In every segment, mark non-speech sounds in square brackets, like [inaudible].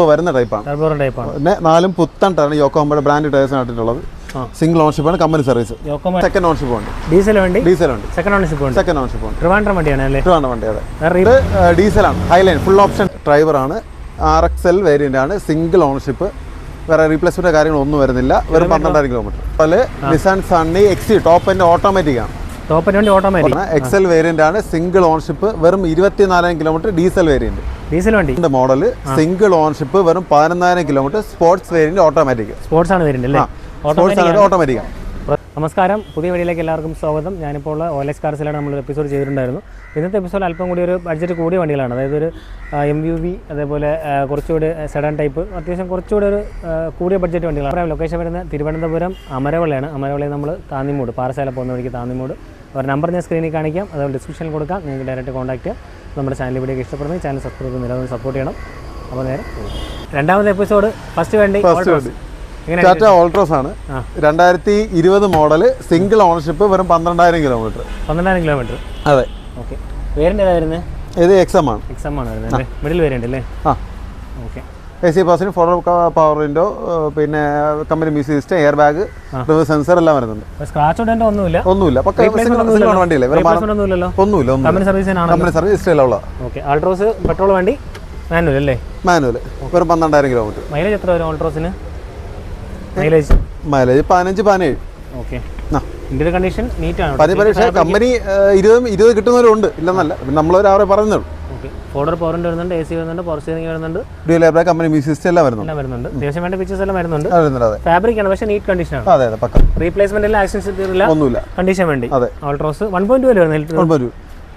Turbo വരുന്ന ടൈപ്പാണ് turbo ടൈപ്പാണ് പിന്നെ നാലും പുത്തൻ ടയറാണ് യോക്കോമ്പയുടെ ബ്രാൻഡ് ടയർസ് ആയിട്ടുള്ളത് സിംഗിൾ സിംഗിൾ ആണ് കമ്പനി സർവീസ് സെക്കൻഡ് ഓൺഷിപ്പ് ഉണ്ട്. ഡീസൽ വണ്ടി? ഡീസൽ ഉണ്ട് സെക്കൻഡ് ഓണർഷിപ്പ് ഉണ്ട്. സെക്കൻഡ് ഓൺഷിപ്പ് ഉണ്ട്. ട്രിവാൻഡ്രം വണ്ടിയാണ് അല്ലേ? ട്രിവാൻഡ്രം വണ്ടി അതെ. ഇത് ഡീസലാണ് ഹൈലൈൻ ഫുൾ ഓപ്ഷൻ ഡ്രൈവറാണ് ആർ എക്സ് എൽ വേരിയന്റ് ആണ്. സിംഗിൾ ഓണർഷിപ്പ് വേറെ റീപ്ലേസ്മെന്റ് കാര്യങ്ങളൊന്നും വരുന്നില്ല. വെറും പന്ത്രണ്ടായിരം കിലോമീറ്റർ അതുപോലെ Nissan Sunny XE top end automatic ആണ്. ടോപ്പിന് വണ്ടി ഓട്ടോമാറ്റിക്. എക്സൽ വേരിയന്റ് ആണ് സിംഗിൾ ഓൺഷിപ്പ് വെറും ഇരുപത്തിനാലായിരം കിലോമീറ്റർ ഡീസൽ വേരിയന്റ് ഡീസൽ വണ്ടി. മോഡൽ സിംഗിൾ ഓൺഷിപ്പ് വെറും പതിനൊന്നായിരം kilometre sports variant automatic sports ആണ് വേരിയന്റ് അല്ലേ? ഓട്ടോമാറ്റിക് നമസ്കാരം. പുതിയ വീഡിയോയിലേക്ക് എല്ലാവർക്കും സ്വാഗതം. ഞാനിപ്പോൾ ഉള്ള ഓലക്സ് കാർസിലാണ് നമ്മൾ എപ്പിസോഡ് ചെയ്തിട്ടുണ്ടായിരുന്നു. ഇന്നത്തെ എപ്പിസോഡ് അല്പം കൂടി ഒരു ബഡ്ജറ്റ് കൂടിയ വണ്ടികളാണ്. അതായത് ഒരു എം യു വി അതേപോലെ കുറച്ചുകൂടി സെഡൻ ടൈപ്പ് അത്യാവശ്യം കുറച്ചുകൂടി ഒരു കൂടിയ ബഡ്ജറ്റ് വണ്ടികളാണ്. ലൊക്കേഷൻ വരുന്നത് തിരുവനന്തപുരം അമരവളയാണ് അമരവളയിൽ നമ്മൾ താന്നിമൂട് പാറശാല പോകുന്ന വഴിക്ക് താന്നിമൂട്. ഒരു നമ്പർ ഞാൻ സ്ക്രീനിൽ കാണിക്കാം. അതുപോലെ ഡിസ്ക്രിപ്ഷനിൽ കൊടുക്കാം. നിങ്ങൾക്ക് ഡയറക്റ്റ് കോൺടാക്റ്റ് ചെയ്യാം നമ്മുടെ ചാനൽ വീഡിയോ ഇഷ്ടപ്പെടുന്നത് ചാനൽ സബ്സ്ക്രൈബ് ചെയ്ത് നിലവിൽ സപ്പോർട്ട് ചെയ്യണം. അപ്പോൾ നേരെ രണ്ടാമത്തെ എപ്പിസോഡ് ഫസ്റ്റ് വേണ്ടി ഫസ്റ്റ്. ടാറ്റ ഓൾട്രോസ് ആണ്. രണ്ടായിരത്തി ഇരുപത് മോഡൽ സിംഗിൾ ഓണർഷിപ്പ് വെറും പന്ത്രണ്ടായിരം കിലോമീറ്റർ പന്ത്രണ്ടായിരം കിലോമീറ്റർ അതെ. ഓക്കെ വരുന്നത് ഇത് എക്സ് ആണ്. എക്സാം ആണ് വരുന്നത് മിഡിൽ അല്ലേ? ആ. ഓക്കെ എ സി പാസിന് ഫോർ പവർ വിൻഡോ പിന്നെ company music system air bag reverse sensor എല്ലാം വരുന്നുണ്ട്. സ്ക്രാച്ച് ഒന്നുമില്ല. ഒന്നുമില്ല. വണ്ടിയല്ലേ? ഒന്നുമില്ല company service okay Altroz petrol വണ്ടി? മാനുവൽ അല്ലേ? മാനുവൽ വെറും പന്ത്രണ്ടായിരം കിലോമീറ്റർ മൈലേജ് എത്ര വരും ഓൾട്രോസിന് മൈലേജ് മൈലേജ് പതിനഞ്ച് പതിനേഴ്. ഓക്കെ കണ്ടീഷൻ നീറ്റ് ആണ് കമ്പനി ഇരുപതും ഇരുപത് കിട്ടുന്നവരുണ്ട്. ഇല്ലെന്നല്ല. നമ്മൾ നമ്മളൊരു average okay four door power വരുന്നുണ്ട് എ സി വരുന്നുണ്ട് പവർ സ്റ്റിയറിംഗ് വരുന്നുണ്ട്. Dual air company music system എല്ലാം വരുന്നുണ്ട്. എല്ലാം വരുന്നുണ്ട്. അത്യാവശ്യം വേണ്ട ഫീച്ചേഴ്സ് എല്ലാം വരുന്നുണ്ട്. ഫാബ്രിക് ആണ് പക്ഷേ നീറ്റ് കണ്ടീഷനാണ് അതെ അതെ പക്ക. റീപ്ലേസ്മെന്റ് ഇല്ല ആക്സിഡൻസ് ഇല്ല. ഒന്നുമില്ല. കണ്ടീഷൻ വേണ്ടി. അതെ. ഓൾട്രോസ് വൺ പോയിന്റ് ടു വരുന്നത്?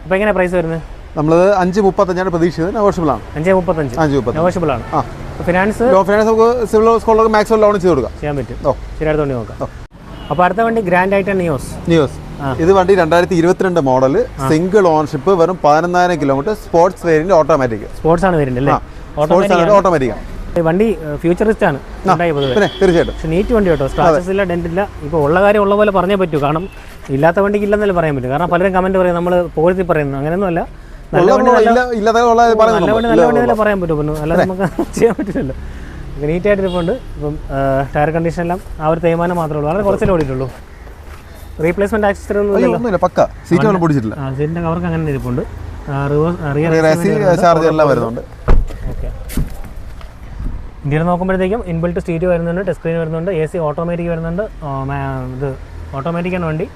അപ്പോൾ എങ്ങനെ പ്രൈസ് വരുന്നത്? നമ്മൾ അഞ്ച് മുപ്പത്തഞ്ചാണ് പ്രതീക്ഷിച്ചത്. നെഗോഷ്യബിൾ ആണ്. അഞ്ച് മുപ്പത്തഞ്ച്. അഞ്ച് നെഗോഷ്യബിൾ ആണ്. ആ. ഫിനാൻസ് ലോ ഫിനാൻസ് നമുക്ക് സിവിൽ സ്കോളർക്ക് മാക്സിമം ലോൺ ചെയ്ത് കൊടുക്കാം. ചെയ്യാൻ പറ്റും. ഓ. ശരി അടുത്ത വണ്ടി നോക്കാം. അപ്പോൾ അടുത്ത വണ്ടി ഗ്രാൻഡ് ആയിട്ട് നിയോസ് ന്യൂസ്. ഇത് വണ്ടി രണ്ടായിരത്തി ഇരുപത്തിരണ്ട് മോഡൽ സിംഗിൾ ഓൺഷിപ്പ് വെറും പതിനൊന്നായിരം kilometre sports variant automatic sports ആണ് വരുന്നത് അല്ലേ? സ്പോർട്സ് ആണ് ഓട്ടോമാറ്റിക് വണ്ടി ഫ്യൂച്ചറിസ്റ്റ് ആണ് തീർച്ചയായിട്ടും. നീറ്റ് വണ്ടി കേട്ടോ. സ്ക്രാച്ചസ് ഇല്ല ഡെന്റ് ഇല്ല. ഇപ്പോൾ ഉള്ള കാര്യം ഉള്ള പോലെ പറഞ്ഞേ പറ്റൂ. കാരണം ഇല്ലാത്ത വണ്ടിക്ക് ഇല്ലെന്നല്ലേ പറയാൻ പറ്റും. കാരണം പലരും കമന്റ് പറയും നമ്മൾ പുകഴ്ത്തി പറയുന്നു. അങ്ങനെയൊന്നും അല്ല നല്ല വണ്ടി നല്ല വണ്ടി തന്നെ പറയാൻ പറ്റും. പിന്നെ അല്ലാതെ നമുക്ക് ചെയ്യാൻ പറ്റില്ലല്ലോ. നീറ്റായിട്ട് ഇരിപ്പുണ്ട് ഇപ്പം ടയർ കണ്ടീഷൻ എല്ലാം ആ ഒരു തേയ്മാനം മാത്രമേ ഉള്ളൂ. വളരെ കുറച്ചല്ലേ ഓടിയിട്ടുള്ളൂ. റീപ്ലേസ്മെന്റ് ആക്സസറി ഒന്നും അയ്യോ ഇല്ലല്ലോ. ഒന്നുമില്ല പക്ക. സീറ്റ് ഒന്നും പൊടിച്ചിട്ടില്ല. ആ സീറ്റിന്റെ കവർക്ക് അങ്ങനെ ഇരിപ്പുണ്ട്. ചാർജ് എല്ലാം വരുന്നുണ്ട്. ഓക്കെ. ഇന്ത്യയിൽ നോക്കുമ്പോഴത്തേക്കും ഇൻബിൽറ്റ് സ്റ്റീരിയോ വരുന്നുണ്ട് ടച്ച് സ്ക്രീൻ വരുന്നുണ്ട് എ സി ഓട്ടോമാറ്റിക് വരുന്നുണ്ട് ഇത് ഓട്ടോമാറ്റിക് ആണ് വണ്ടി.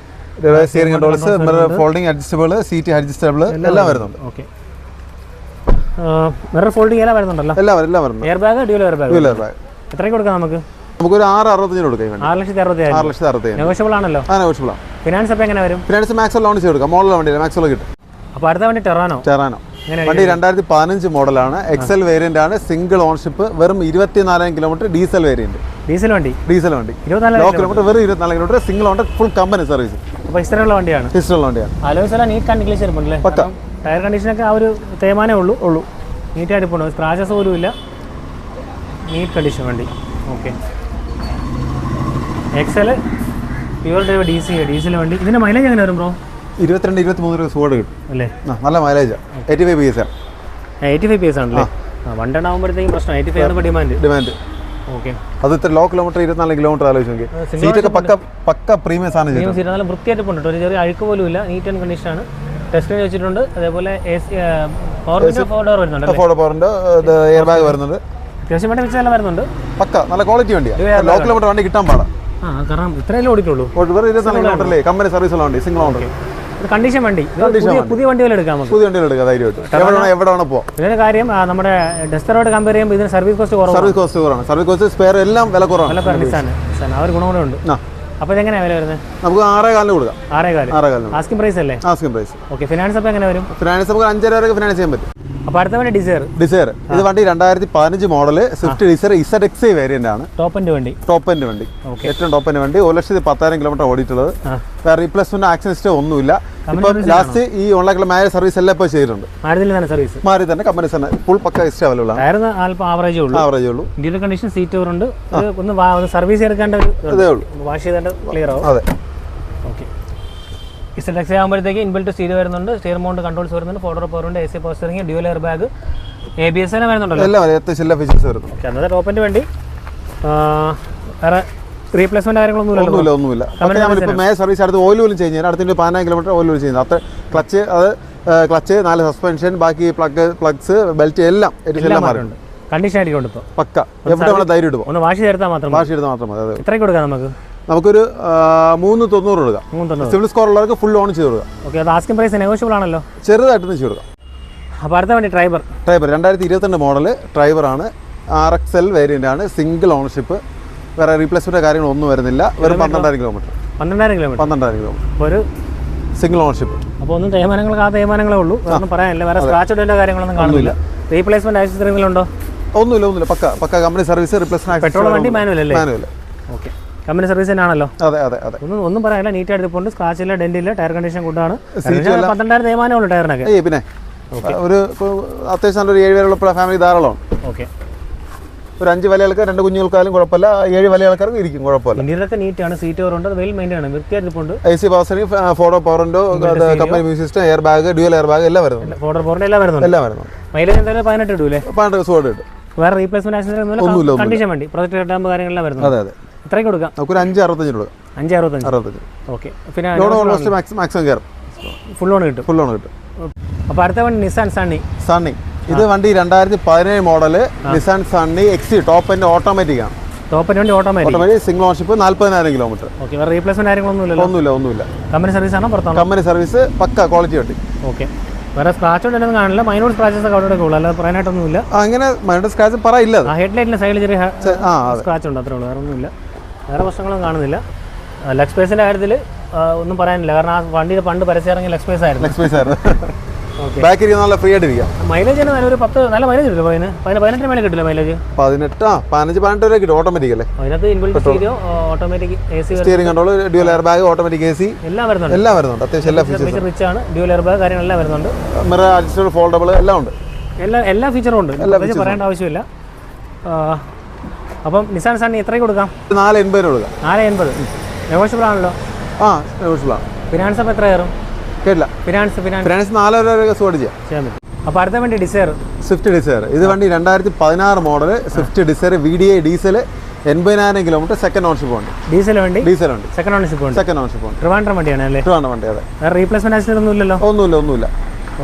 Steering controls folding adjustable seat adjustable എല്ലാം വരുന്നുണ്ട്. ഓക്കെ. മിറർ ഫോൾഡിംഗ് എല്ലാം വരുന്നുണ്ടല്ലോ? എല്ലാം എല്ലാം വരുന്നുണ്ട്. Air bag dual air bag wheeler bag എത്രയ്ക്ക് കൊടുക്കാം നമുക്ക്? നമുക്കൊരു ആറ് അറുപത്തഞ്ചിന് കൊടുക്കാം ആറ് ലക്ഷത്തി അറുപത്തി ആറ് ലക്ഷത്തി അറുപത്തഞ്ച് നെഗോഷ്യബിൾ ആണല്ലോ. ആ നെഗോഷ്യബിൾ ആണ്. ഫിനാൻസ് അപ്പോൾ എങ്ങനെ വരും ഫിനാൻസ് മാക്സ് ലോൺ ചെയ്ത് കൊടുക്കാം മോഡൽ വണ്ടി മാക്സ് കിട്ടും. അപ്പോൾ അടുത്ത വണ്ടി ടെറാനോ ടെറാനോ വണ്ടി രണ്ടായിരത്തി പതിനഞ്ച് മോഡലാണ്. എക്സൽ വേരിയന്റ് ആണ്. സിംഗിൾ ഓൺഷിപ്പ് വെറും ഇരുപത്തിനാലായിരം കിലോമീറ്റർ ഡീസൽ വേരിയന്റ് ഡീസൽ വണ്ടി? ഡീസൽ വണ്ടി. Low kilometre. വെറും ഇരുപത്തിനാല് kilometre. Single own full company service അപ്പോൾ ഇഷ്ടമുള്ള വണ്ടിയാണ്. ഹിസ്റ്ററുള്ള വണ്ടിയാണ്. പക്ക. ടയർ കണ്ടീഷനൊക്കെ ആ ഒരു തേമാനേ ഉള്ളൂ ഉള്ളൂ. നീറ്റായിട്ട് പോകണം സ്ക്രാച്ചസ് പോലും ഇല്ല നീറ്റ് കണ്ടീഷൻ വണ്ടി. Okay XL pure drive D C D സിയിലെ വണ്ടി. ഇതിന്റെ മൈലേജ് എങ്ങനെ വരും ബ്രോ ഇരുപത്തിരണ്ട് ഇരുപത്തി മൂന്ന് രൂപ സുഖമായിട്ട് കിട്ടും. അല്ലേ? നല്ല mileage eighty five P S ആണ്. എയ്റ്റി ഫൈവ് പി എസ് ആണല്ലേ വൺ ടൺ ആകുമ്പോഴത്തേക്കും പ്രശ്നം. എയ്റ്റി ഫൈവ് ആണ് ഡിമാൻഡ് ഡിമാൻഡ് ഓക്കെ അത് ഇത്ര ലോ കിലോമീറ്റർ ഇരുപത്തിനാല് കിലോമീറ്റർ ആലോചിച്ച് നോക്കി സീറ്റൊക്കെ പക്ക പക്ക പ്രീമിയം സാധനം പ്രീമിയം സീറ്റ് നല്ല വൃത്തിയായിട്ട് പോയിട്ടുണ്ട് ഒരു ചെറിയ അഴുക്ക് പോലും ഇല്ല. നീറ്റ് ആൻഡ് കണ്ടീഷനാണ് ടെസ്റ്റിന് വെച്ചിട്ടുണ്ട്. അതേപോലെ പവർ ഫോർ ഡോർ വരുന്നുണ്ട് അല്ലേ ഡോർ ഉണ്ട് എയർ ബാഗ് വരുന്നുണ്ട്. അത്യാവശ്യം വേണ്ട വെച്ചാൽ എല്ലാം വരുന്നുണ്ട്. പക്ക നല്ല ക്വാളിറ്റി വണ്ടിയാണ് ലോ കിലോമീറ്റർ വണ്ടി കിട്ടാൻ പാടാ. കാരണം ഇത്രയല്ലേ ഓടിയിട്ടുള്ളൂ. വെറും ഇരുപത്തിനാല് കിലോമീറ്ററിലെ കമ്പനി സർവീസ് ഉള്ള വണ്ടി സിംഗിൾ ഓണർ കണ്ടീഷൻ വണ്ടി. പുതിയ വണ്ടികൾ എടുക്കാം പുതിയ വണ്ടികൾ എടുക്കുക ധൈര്യമായിട്ട്. എവിടെ പോ ഇതിന്റെ കാര്യം നമ്മുടെ ഡെസ്റ്ററോട് കമ്പയർ ചെയ്യുമ്പോൾ ഇതിന് സർവീസ് കോസ്റ്റ് കുറവാണ്. സർവീസ് കോസ്റ്റ് കുറവാണ്. സർവീസ് കോസ്റ്റ് സ്പെയർ എല്ലാം വില കുറവാണ്. നല്ല പെർണിസാണ് ആ ഒരു ഗുണം കൂടെ ഉണ്ട്. ആ. അപ്പോൾ ഇതെങ്ങനെയാണ് വില വരുന്നത്? നമുക്ക് ആറേ കാലിന് കൊടുക്കാം. ആറേ കാൽ. ആറേ കാലിന് ആസ്കിംഗ് പ്രൈസ് അല്ലേ? ആസ്കിംഗ് പ്രൈസ് ഓക്കെ ഫിനാൻസ് അപ്പോൾ എങ്ങനെ വരും? ഫിനാൻസ് നമുക്ക് അഞ്ചര വരെ ഫിനാൻസ് ചെയ്യാൻ പറ്റും. അപ്പോൾ അടുത്ത വണ്ടി ഡിസയർ ഡിസയർ ഇത് വണ്ടി രണ്ടായിരത്തി പതിനഞ്ച് model Swift Dzire Z X variant ആണ്. ടോപ്പ് എന്റെ വണ്ടി. ടോപ്പ് വണ്ടി. ഏറ്റവും ടോപ്പ് വണ്ടി. ഒരു ലക്ഷത്തി പത്തായിരം കിലോമീറ്റർ ഓടിയിട്ടുള്ളത്. റീപ്ലേസ്മെന്റ് ആക്സിഡന്റ് ഒന്നുമില്ല. ലാസ്റ്റ് ഈ ഓൺലൈൻ മാരേജ് സർവീസ് എല്ലാം ഇപ്പോൾ ചെയ്തിട്ടുണ്ട്. ആയിരത്തിൽ തന്നെ സർവീസ് മാറി തന്നെ കമ്പനി തന്നെ ഫുൾ പക്ക എക്സ്ട്രാ അവൈലബിൾ ആണ്. ടയർ അല്പം ആവറേജേ ഉള്ളൂ. ആവറേജ് ഉള്ളൂ. ഇന്ത്യയുടെ കണ്ടീഷൻ സീറ്റ് ഉണ്ട്. ഒന്ന് ഒന്ന് സർവീസ് എടുക്കേണ്ട ഒരു അതേ ഉള്ളൂ. വാഷ് ചെയ്തേണ്ട ക്ലിയർ ആവും. അതെ. ഓക്കെ ഇസെലക്സ് ആകുമ്പോഴത്തേക്ക് ഇൻബിൽറ്റ് സ്റ്റീൽ വരുന്നുണ്ട്. സ്റ്റീർ മൗണ്ട് കൺട്രോൾസ് വരുന്നുണ്ട്. Photo പവറുണ്ട് A C power steering dual air bag A B S എല്ലാം വരുന്നുണ്ടല്ലോ. എല്ലാം എല്ലാ ഫീച്ചേഴ്സ് വരുന്നു ഓക്കെ അന്നത്തെ ടോപ്പിന്റെ വേണ്ടി. വേറെ റീപ്ലേസ്മെന്റ് കാര്യങ്ങളൊന്നും ഇല്ലല്ലോ. ഒന്നുമില്ല അപ്പോൾ ഞാൻ മേ സർവീസ് അടുത്ത് ഓയിൽ പോലും ചേഞ്ച് അടുത്ത അടുത്തൊരു പതിനായിരം കിലോമീറ്റർ ഓയിൽ പോലും ചെയ്യുന്നത് അത്ര ക്ലച്ച് അത് ക്ലച്ച് നാല് സസ്പെൻഷൻ ബാക്കി പ്ലഗ് പ്ലഗ്സ് ബെൽറ്റ് എല്ലാം എല്ലാം മാറി മാറുന്നുണ്ട് കണ്ടീഷൻ ആയിട്ടുണ്ട് ഇപ്പോൾ പക്ക. എവിടെ നമ്മൾ ധൈര്യം ഇടുമോ ഒന്ന് വാഷ് ചേർത്താൽ മാത്രം മതി. വാഷ് എടുത്താൽ മാത്രം മതി ഇത്രയ്ക്ക് കൊടുക്കാം നമുക്ക്? നമുക്കൊരു മൂന്ന് തൊണ്ണൂറ് കൊടുക്കാം. സിവിൽ സ്കോർ ഉള്ളവർക്ക് ഫുൾ ഓൺ ചെയ്ത് കൊടുക്കാം. ഓക്കെ അത് ആസ്കിംഗ് പ്രൈസ് നെഗോഷ്യബിൾ ആണല്ലോ. ചെറുതായിട്ട് ചെയ്ത് കൊടുക്കാം. അപ്പോൾ അടുത്ത വേണ്ടി ഡ്രൈവർ ഡ്രൈവർ രണ്ടായിരത്തി ഇരുപത്തിരണ്ട് മോഡൽ ഡ്രൈവറാണ് ആർ എക്സ് എൽ വേരിയന്റ് ആണ്. സിംഗിൾ ഓണർഷിപ്പ് വേറെ റീപ്ലേസ്മെന്റ് കാര്യങ്ങളൊന്നും വരുന്നില്ല. വെറും പന്ത്രണ്ടായിരം കിലോമീറ്റർ പന്ത്രണ്ടായിരം കിലോമീറ്റർ പന്ത്രണ്ടായിരം കിലോമീറ്റർ ഒരു സിംഗിൾ ഓണർഷിപ്പ് അപ്പോൾ ഒന്നും തേയ്മാനങ്ങൾ ആ തേയ്മാനങ്ങളേ ഉള്ളൂ. ഒന്നും പറയാനില്ല. വേറെ സ്ക്രാച്ച് ഇടേണ്ട കാര്യങ്ങളൊന്നും കാണുന്നില്ല. റീപ്ലേസ്മെന്റ് ആവശ്യം എന്തെങ്കിലും ഉണ്ടോ? ഒന്നുമില്ല ഒന്നുമില്ല. പക്ക പക്ക കമ്പനി സർവീസ് റീപ്ലേസ്മെന്റ് പെട്രോൾ വണ്ടി മാനുവൽ അല്ലേ? മാനുവൽ ഓക്കെ കമ്പനി സർവീസ് തന്നെയാണല്ലോ അതെ അതെ അതെ. ഒന്നും ഒന്നും പറയാനില്ല. നീറ്റ് പോണ്ട് സ്ക്രാച്ച് ഇല്ല ഡെന്റ് ഇല്ല ടയർ കണ്ടീഷൻ കൊണ്ടാണ് പന്ത്രണ്ടായിരം തേയ്മാനേ ഉള്ളൂ ടയറിനൊക്കെ പിന്നെ ഒരു അത്യാവശ്യം നല്ലൊരു ഏഴ് പേരുള്ള ഫാമിലി ധാരാളമാണ്. ഓക്കെ ഒരു അഞ്ച് വലയാൾക്കാർ രണ്ട് കുഞ്ഞുങ്ങൾക്കാലും കുഴപ്പമില്ല ഏഴ് വലിയ ആൾക്കാർക്ക് ഇരിക്കും കുഴപ്പമില്ല. ഇന്ത്യയിലൊക്കെ നീറ്റാണ് സീറ്റ് കവറുണ്ട് വെൽ മെയിന്റെയിൻ ആണ്. വൃത്തിയായിട്ടുണ്ട് എ സി പവർ ഫോട്ടോ പവറിന്റെ company music system air bag dual air bag എല്ലാം വരുന്നുണ്ട്. ഫോട്ടോ പോറിന്റെ എല്ലാം വരുന്നുണ്ട്. എല്ലാം വരുന്നുണ്ട്. മൈലേജ് എന്തായാലും പതിനെട്ട് ഇടൂലേ പതിനെട്ട് സുഖമായിട്ട് കിട്ടും. വേറെ റീപ്ലേസ്മെന്റ് ആക്സിഡന്റ് കണ്ടീഷൻ വണ്ടി. പ്രൊജക്ട് കിട്ടാകുമ്പോൾ കാര്യങ്ങളെല്ലാം വരുന്നു അതെ അതെ. ഇത്രയും കൊടുക്കാം. നമുക്ക് നമുക്കൊരു അഞ്ച് അറുപത്തഞ്ച് കൊടുക്കാം. അഞ്ച് അറുപത്തഞ്ച്. അറുപത്തഞ്ച്. ഓക്കെ പിന്നെ ലോൺ ഓൾമോസ്റ്റ് മാക്സിമം മാക്സിമം കയറും ഫുൾ ലോൺ കിട്ടും. ഫുൾ ലോൺ കിട്ടും. അപ്പോൾ അടുത്ത വണ്ടി നിസാൻ സണ്ണി സണ്ണി ഇത് വണ്ടി രണ്ടായിരത്തി പതിനേഴ് model Nissan Sunny XE top end automatic ആണ്. വണ്ടി ഓട്ടോമാറ്റിക് ഓട്ടോമാറ്റിക് സിംഗിൾ ഓൺഷിപ്പ് നാല്പതിനായിരം കിലോമീറ്റർ ഓക്കെ റീപ്ലേസ്മെന്റ് ഒന്നുമില്ല ഒന്നുമില്ല. കമ്പനി സർവീസ് ആണോ പുറത്താണോ? കമ്പനി സർവീസ് പക്ക ക്വാളിറ്റി വണ്ടി. ഓക്കെ വേറെ സ്ക്രാച്ച് ഉണ്ടെന്ന് കാണില്ല. മൈനോട് സ്ക്രാച്ചസ് ഒക്കെ അവിടെ ഉള്ളൂ അല്ലാതെ പറയാനായിട്ടൊന്നുമില്ല. അങ്ങനെ മൈനോട് സ്ക്രാച്ച് പറയില്ല ഹെഡ്ലൈറ്റിന്റെ സൈഡിൽ ചെറിയ സ്ക്രാച്ച് ഉണ്ട്. അത്രേ ഉള്ളൂ. വേറെ ഒന്നുമില്ല. വേറെ പ്രശ്നങ്ങളൊന്നും കാണുന്നില്ല. ലെഗ് സ്പേസിന്റെ കാര്യത്തിൽ ഒന്നും പറയാനില്ല. കാരണം ആ വണ്ടിയുടെ പണ്ട് പരസ്യം ഇറങ്ങിയ ലെഗ് സ്പേസ് ആയിരുന്നു. ലക്സ്പേസ് പൈസ ആയിരുന്നു. [laughs] ബാക്കിൽ ഇരിക്കുന്ന നല്ല ഫ്രീ ആയിട്ട് ഇരിക്കാം. മൈലേജ് തന്നെ നല്ലൊരു പത്ത് നല്ല മൈലേജ് കിട്ടില്ല പതിന പതിനെട്ടിന് മേലെ കിട്ടില്ല മൈലേജ് പതിനെട്ട് ആ പതിനഞ്ച് പതിനെട്ട് വരെ കിട്ടും ഓട്ടോമാറ്റിക് അല്ലേ? അതിനകത്ത് inbuilt stereo automatic A C steering control dual air bag automatic A C എല്ലാം വരുന്നുണ്ട്. എല്ലാം വരുന്നുണ്ട്. അത്യാവശ്യം എല്ലാ ഫീച്ചേഴ്സും റിച്ച് ആണ്. ഡ്യൂൽ എയർബാഗ് കാര്യങ്ങളെല്ലാം വരുന്നുണ്ട്. മിറർ അഡ്ജസ്റ്റബിൾ ഫോൾഡബിൾ എല്ലാം ഉണ്ട്. എല്ലാ എല്ലാ ഫീച്ചറും ഉണ്ട്. പ്രത്യേകിച്ച് പറയേണ്ട ആവശ്യമില്ല. അപ്പം നിസാൻ സാറിന് എത്രയ്ക്ക് കൊടുക്കാം? നാല് എൺപതിന് കൊടുക്കാം. നാല് എൺപത്. നെഗോഷ്യബിൾ ആണല്ലോ. ആ നെഗോഷ്യബിളാണ് ഫിനാൻസ് അപ്പം എത്ര കയറും? കേട്ടില്ല. Finance finance. ഫിനാൻസ് നാല് വരെ സുഖമായിട്ട് ചെയ്യാം ചെയ്യാൻ പറ്റും. അപ്പോൾ അടുത്ത വണ്ടി ഡിസയർ. Swift Dzire. ഇത് വണ്ടി രണ്ടായിരത്തി പതിനാറ് model Swift Dzire V D I diesel എൺപതിനായിരം കിലോമീറ്റർ സെക്കൻഡ് ഓൺഷിപ്പ് ഉണ്ട് ഡീസൽ വണ്ടി? ഡീസൽ ഉണ്ട് സെക്കൻഡ് ഓണർഷിപ്പ് ഉണ്ട് സെക്കൻഡ് ഓൺഷിപ്പ് ഉണ്ട് ട്രിവാൻഡ്രം വണ്ടിയാണ് അല്ലേ? ഇട്ടുവാണ് വണ്ടി അതെ. റീപ്ലേസ്മെന്റ് ആക്സിഡന്റ് ഒന്നും ഇല്ലല്ലോ? ഒന്നുമില്ല ഒന്നുമില്ല.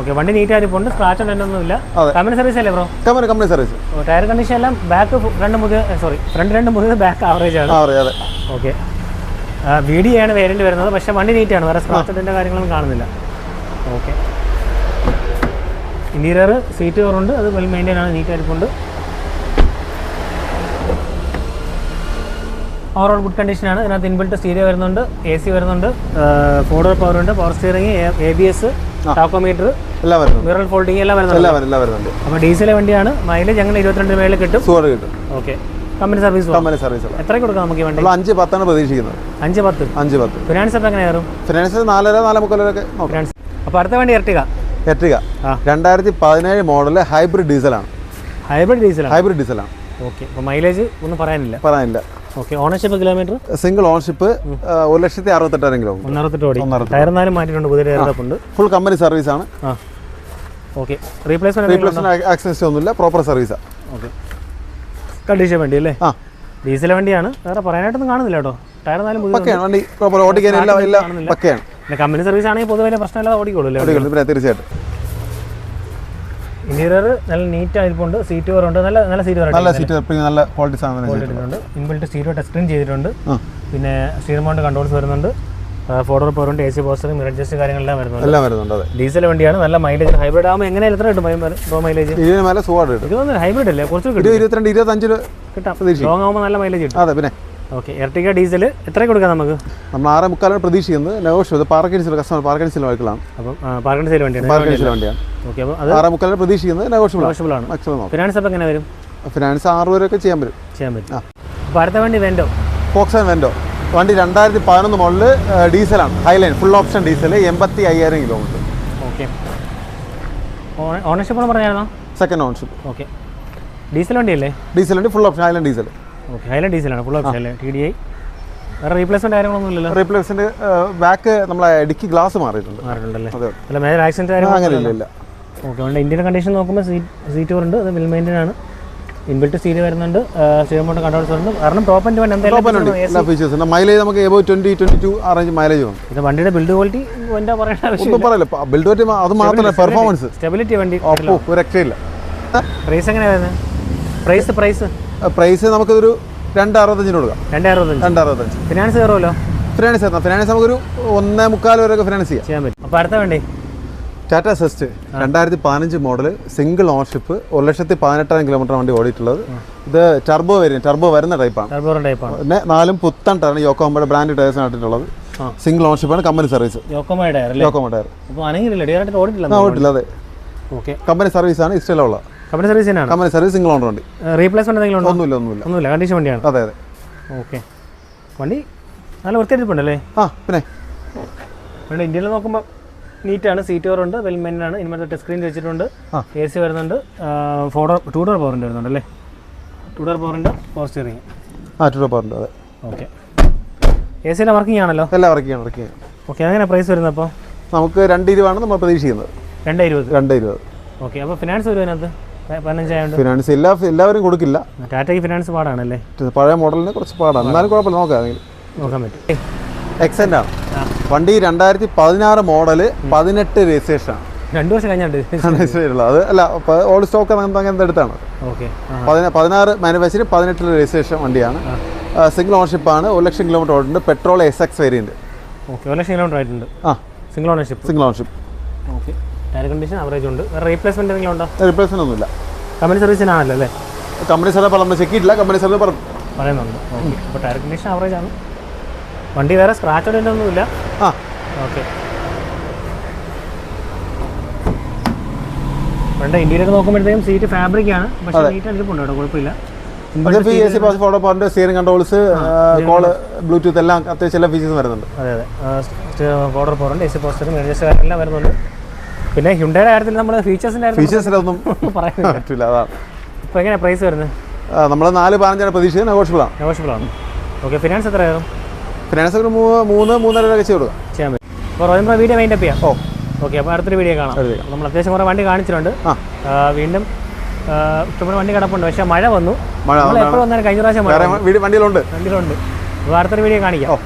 ഓക്കെ വണ്ടി നീറ്റ് ആയിരിപ്പുണ്ട് സ്ക്രാച്ച് ഉണ്ടെന്നൊന്നും ഇല്ല അതെ. കമ്പനി സർവീസ് അല്ലേ bro company company service tyre condition എല്ലാം ബാക്ക് രണ്ട് മുതൽ സോറി ഫ്രണ്ട് രണ്ട് മുതൽ ബാക്ക് ആവറേജ് ആണ്. ഓക്കെ വി വേരേണ്ടി വരുന്നത്. പക്ഷെ വണ്ടി നീറ്റാണ്. വേറെ സ്ക്രാച്ചിന്റെ കാര്യങ്ങളൊന്നും കാണുന്നില്ല. ഓക്കെ. ഇന്റീരിയർ സീറ്റ് കവറുണ്ട് അത് വെൽ മെയിന്റെയിൻ ആണ്. നീറ്റ് ആയിരിക്കുന്നുണ്ട് ഓവറോൾ ഗുഡ് കണ്ടീഷനാണ് ഇതിനകത്ത് ഇൻബിൽറ്റ് സ്റ്റീരിയോ വരുന്നുണ്ട്. എ സി വരുന്നുണ്ട്. ഫോർഡർ പവർ ഉണ്ട്. Power steering A B S tachometer എല്ലാം വരുന്നുണ്ട്. മിറൽ ഫോൾഡിംഗ് എല്ലാം വരുന്നുണ്ട്. അപ്പോൾ ഡീസൽ വണ്ടിയാണ്. മൈലേജ് അങ്ങനെ ഇരുപത്തിരണ്ട് മേളിൽ കിട്ടും. കിട്ടും. Okay company service company service കൊടുക്കാം നമുക്ക് ഈ വണ്ടി? നമ്മൾ അഞ്ച് പത്താണ് പ്രതീക്ഷിക്കുന്നത്. അഞ്ച് പത്ത്? അഞ്ച് പത്ത്. ഫിനാൻസ് അപ്പോൾ എങ്ങനെ കയറും ഫിനാൻസ് നാലര നാല് മുക്കാലൊക്കെ നോക്കാം. ഫിനാൻസ് അപ്പോൾ അടുത്ത വണ്ടി ഇരട്ടിക. എർട്ടിക ആ. രണ്ടായിരത്തി പതിനേഴ് മോഡൽ ഹൈബ്രിഡ് ഡീസലാണ്. ഹൈബ്രിഡ് ഡീസലാണ് ഹൈബ്രിഡ് ഡീസലാണ് ഓക്കെ അപ്പോൾ മൈലേജ് ഒന്നും പറയാനില്ല. പറയാനില്ല. Okay ownership kilometre single ownership ഒരു ലക്ഷത്തി അറുപത്തെട്ടായിരം കിലോമീറ്റർ ഒന്നറുപത്തെട്ട് ഓടി. മാറ്റിയിട്ടുണ്ട്. പുതിയ ഫുൾ കമ്പനി സർവീസാണ് ആണ്. ഓക്കെ റീപ്ലേസ്മെന്റ് റീപ്ലേസ്മെന്റ് ആക്സിഡൻസ് ഒന്നുമില്ല. പ്രോപ്പർ സർവീസാണ് ഓക്കെ കണ്ടീഷൻ വണ്ടി അല്ലേ ആ. ഡീസൽ വണ്ടിയാണ്. വേറെ പറയാനായിട്ടൊന്നും കാണുന്നില്ല കേട്ടോ. ടയർ നാലും വണ്ടി പ്രോപ്പർ ഓടിക്കാൻ എല്ലാം എല്ലാം പക്കയാണ്. പിന്നെ കമ്പനി സർവീസ് ആണെങ്കിൽ പൊതുവെ പ്രശ്നമില്ലാതെ ഓടിക്കോളൂ പിന്നെ തീർച്ചയായിട്ടും. ഇന്റീരിയർ നല്ല നീറ്റ് ആയിരിക്കുണ്ട് സീറ്റ് വരുന്നുണ്ട് നല്ല നല്ല സീറ്റ് നല്ല സീറ്റ് നല്ല ക്വാളിറ്റി സാധനം ഇൻബിൽറ്റ് സ്റ്റീരിയോ ടച്ച് സ്ക്രീൻ ചെയ്തിട്ടുണ്ട്. പിന്നെ സ്റ്റീർ മൗണ്ട് കൺട്രോൾസ് വരുന്നുണ്ട്. Four door പവറുണ്ട് A C poster mirror just കാര്യങ്ങളെല്ലാം വരുന്നുണ്ട്. എല്ലാം വരുന്നുണ്ട് അതെ. ഡീസൽ വണ്ടിയാണ് നല്ല മൈലേജ് ഹൈബ്രിഡ് ആകുമ്പോൾ എങ്ങനെ എത്ര കിട്ടും മൈലേജ് ഇതിന് നല്ല സുഖമായിട്ട് കിട്ടും. ഹൈബ്രിഡ് അല്ലേ? കുറച്ച് കിട്ടും. ഇരുപത് ഇരുപത്തിരണ്ട് ഇരുപത്തഞ്ച് രൂപ കിട്ടാം ലോങ് ആകുമ്പോൾ നല്ല മൈലേജ് കിട്ടും. അതെ പിന്നെ. ഓക്കെ എർട്ടിക്ക ഡീസൽ എത്ര കൊടുക്കാം നമുക്ക്? നമ്മൾ ആറ് മുക്കാലാണ് പ്രതീക്ഷിക്കുന്നത്. നെഗോഷ്യോ പാർക്കിൻസിൽ കസ്റ്റമർ പാർക്കിൻസിൽ വെഹിക്കിളാണ് അപ്പം പാർക്കിൻസിൽ വണ്ടിയാണ്. പാർക്കൻസിൽ വണ്ടിയാണ്. ഓക്കെ അപ്പോൾ അത് ആറ് മുക്കാലാണ് പ്രതീക്ഷിക്കുന്നത് നെഗോഷ്യബിൾ പോസിബിൾ ആണ്. മാക്സിമം ഫിനാൻസ് അപ്പോൾ എങ്ങനെ വരും? ഫിനാൻസ് ആറ് വരെയൊക്കെ ചെയ്യാൻ പറ്റും. ചെയ്യാൻ പറ്റും. ആ. അപ്പോൾ അടുത്ത വണ്ടി വെൻഡോ ഫോക്സ് ആൻഡ് വെൻഡോ വണ്ടി രണ്ടായിരത്തി പതിനൊന്ന് മോഡൽ ഡീസലാണ്. ഹൈലൈൻ ഫുൾ ഓപ്ഷൻ ഡീസൽ എൺപത്തി അയ്യായിരം kilometre okay ownership പറഞ്ഞായിരുന്നോ? Second ownership okay. Diesel വണ്ടിയല്ലേ? ഡീസൽ വണ്ടി full option highline diesel. Okay highline ഡീസലാണ് full option അല്ലേ? ടി ഡി ഐ വേറെ റീപ്ലേസ്മെന്റ് കാര്യങ്ങളൊന്നും ഇല്ലല്ലോ? റീപ്ലേസ്മെന്റ് ബാക്ക് നമ്മളെ ഡിക്കി ഗ്ലാസ് മാറിയിട്ടുണ്ട്. മാറിയിട്ടുണ്ടല്ലേ? അല്ല മേജർ ആക്സിഡന്റ് അങ്ങനെ കാര്യങ്ങൾ ഇല്ല ഇല്ല. ഓക്കെ അതുകൊണ്ട് ഇന്ത്യൻ കണ്ടീഷൻ നോക്കുമ്പോൾ സീറ്റ് സീറ്റ് ഉണ്ട് അത് വെൽ മെയിന്റൈൻ ആണ്. ഇൻബിൽറ്റ് സീറ്റ് വരുന്നുണ്ട് സ്റ്റീറിംഗ് മോട്ടർ കൺട്രോൾസ് വരുന്നുണ്ട്. കാരണം ടോപ്പ് ആൻഡ് വൺ എന്തായാലും ഫീച്ചേഴ്സ് മൈലേജ് നമുക്ക് എബോ ട്വന്റി ട്വന്റി ടു ആ റേഞ്ച് മൈലേജ് ഇത് വണ്ടിയുടെ ബിൽഡ് ക്വാളിറ്റി എന്താ പറയേണ്ട ആവശ്യം പറയില്ല ബിൽഡ് ക്വാളിറ്റി അത് മാത്രമല്ല പെർഫോമൻസ് സ്റ്റെബിലിറ്റി വണ്ടി ഒരു രക്ഷയില്ല പ്രൈസ് എങ്ങനെയാണ് വരുന്നത് പ്രൈസ് പ്രൈസ് പ്രൈസ് നമുക്കൊരു രണ്ട് അറുപത്തഞ്ചിന് കൊടുക്കാം രണ്ട് അറുപത്തഞ്ച് രണ്ട് അറുപത്തഞ്ച് ഫിനാൻസ് കയറുമല്ലോ? ഫിനാൻസ് തരണം. ഫിനാൻസ് നമുക്കൊരു ഒന്നേ മുക്കാൽ വരെയൊക്കെ ഫിനാൻസ് ചെയ്യാം. ചെയ്യാൻ പറ്റും. അപ്പോൾ അടുത്ത വേണ്ടേ. ടാറ്റ സെസ്റ്റ് രണ്ടായിരത്തി പതിനഞ്ച് മോഡൽ സിംഗിൾ ഓണർഷിപ്പ് ഒരു ലക്ഷത്തി പതിനെട്ടായിരം കിലോമീറ്റർ വണ്ടി ഓടിയിട്ടുള്ളത്. ഇത് ടർബോ വരും ടർബോ വരുന്ന ടൈപ്പാണ് പിന്നെ നാലും പുത്തൻ ടയർ യോക്കോമയുടെ ബ്രാൻഡ് ടയർസ് ആയിട്ടുള്ളത്. Single ഓണർഷിപ്പാണ് company service Yokohama tyre Yokohama tyre ഓടില്ല അതെ. കമ്പനി സർവീസാണ് ഇഷ്ടമുള്ള company service company service single owner വണ്ടി. റീപ്ലേസ്മെന്റ് എന്തെങ്കിലും ഒന്നുമില്ല ഒന്നുമില്ല. ഒന്നുമില്ല കണ്ടീഷൻ വണ്ടിയാണ്. അതെ അതെ. ഓക്കെ വണ്ടി നല്ല വൃത്തിയായിട്ടുണ്ടല്ലേ ആ പിന്നെ? ഇന്ത്യയിൽ നോക്കുമ്പോൾ നീറ്റാണ് സീറ്റ് ഉണ്ട് വെൽ മെൻ ആണ്. ഇനിമത്തെ ടച്ച് സ്ക്രീൻ വെച്ചിട്ടുണ്ട്. എ സി വരുന്നുണ്ട്. Four two door two door പവറിന്റെ വരുന്നുണ്ട് അല്ലേ? ടൂ ഡോർ പവറിന്റെ പവർ സ്റ്റിയറിങ് ആ ടൂ ഡോർ പവറിന്റെ അതെ. ഓക്കെ എ സി എല്ലാം വർക്കിംഗ് ആണല്ലോ? എല്ലാം വർക്കിംഗ് ആണ് വർക്കിംഗ് ഓക്കെ അങ്ങനെ പ്രൈസ് വരുന്നത് അപ്പോൾ? നമുക്ക് രണ്ട് ഇരുപതാണ് നമ്മൾ പ്രതീക്ഷിക്കുന്നത്. രണ്ട് ഇരുപത്. രണ്ട് ഇരുപത്. ഓക്കെ അപ്പോൾ ഫിനാൻസ് വരും അതിനകത്ത്? ഫിനാൻസ് എല്ലാ എല്ലാവരും കൊടുക്കില്ല. ടാറ്റയ്ക്ക് ഫിനാൻസ് പാടാണല്ലേ? പഴയ മോഡലിന് കുറച്ച് പാടാണ്. എന്നാലും കുഴപ്പമില്ല നോക്കാം നോക്കാൻ പറ്റും. എക്സെന്റ് ആണ് വണ്ടി രണ്ടായിരത്തി പതിനാറ് മോഡൽ പതിനെട്ട് രജിസ്ട്രേഷൻ ആണ് രണ്ട് വർഷം [laughs] രജിസ്ട്രേഷനുള്ളത് അത് അല്ല ഓൾഡ് സ്റ്റോക്ക് അങ്ങനത്തെ അങ്ങനത്തെ എടുത്താണ്. പതിനാറ് മാനുഫാക്ചറിങ് പതിനെട്ടിൽ രജിസ്ട്രേഷൻ വണ്ടിയാണ്. സിംഗിൾ ഓണർഷിപ്പ് ആണ്. ഒരു ലക്ഷം കിലോമീറ്റർ ഓടുന്നുണ്ട് petrol S X variant okay ഒരു ലക്ഷം കിലോമീറ്റർ ആയിട്ടുണ്ട്. ആ. Single ownership single ownership okay. Tyre condition average ഉണ്ട്. വേറെ റീപ്ലേസ്മെന്റ് എന്തെങ്കിലും ഉണ്ടോ? റിപ്ലേസ്മെന്റ് ഒന്നുമില്ല. കമ്പനി സർവീസിനാണല്ലോ അല്ലേ? കമ്പനി സർവീസ് നമ്മൾ ചെക്ക് ചെയ്തിട്ടില്ല. കമ്പനി സർവീസ് പറയുന്നുണ്ട്. ഓക്കെ. അപ്പോൾ ടയർ കണ്ടീഷൻ ആവറേജ് ആണ്. വണ്ടി വേറെ സ്ക്രാച്ച് ഒന്നുമില്ല ആ. ഓക്കെ വണ്ടി ഇന്ത്യയിൽ നോക്കുമ്പോഴത്തേക്കും സീറ്റ് ഫാബ്രിക് ആണ്. പക്ഷേ നീറ്റ് അടിപ്പുണ്ട് കേട്ടോ കുഴപ്പമില്ല. Photo point steering controls call Bluetooth എല്ലാം അത്യാവശ്യം എല്ലാ ഫീച്ചേഴ്സ് വരുന്നുണ്ട്. അതെ അതെ. ബോർഡർ പോറുണ്ട് എ സി പോസ്റ്ററും എല്ലാം വരുന്നുണ്ട്. പിന്നെ ഹ്യുണ്ടയുടെ കാര്യത്തിൽ നമ്മൾ ഫീച്ചേഴ്സിന്റെ ഫീച്ചേഴ്സിലൊന്നും പറയുന്നില്ല. പറ്റില്ല അതാണ്. ഇപ്പോൾ എങ്ങനെയാണ് പ്രൈസ് വരുന്നത്? നമ്മൾ നാല് പതിനഞ്ചാണ് പ്രതീക്ഷിച്ചത് നെഗോഷ്യബിൾ ആണ്. ഓക്കെ ഫിനാൻസ് എത്രയാകും? ഫിനാൻസ് ഒരു മൂന്ന് മൂന്നര വെച്ച് കൊടുക്കാം ചെയ്യാൻ പറ്റും. അപ്പോൾ റോയം വീഡിയോ മൈൻഡ് അപ്പ് ചെയ്യാം. ഓ. ഓക്കെ അപ്പോൾ അടുത്തൊരു വീഡിയോ കാണാം. നമ്മൾ അത്യാവശ്യം കുറേ വണ്ടി കാണിച്ചിട്ടുണ്ട്. വീണ്ടും ഇഷ്ടപ്പെടുന്ന വണ്ടി കിടപ്പുണ്ട്. പക്ഷേ മഴ വന്നു. മഴ എപ്പോഴും വന്നാലും കഴിഞ്ഞ പ്രാവശ്യം വണ്ടിയിലുണ്ട് വണ്ടിയിലുണ്ട് അപ്പോൾ അടുത്തൊരു വീഡിയോ കാണിക്കാം. ഓ.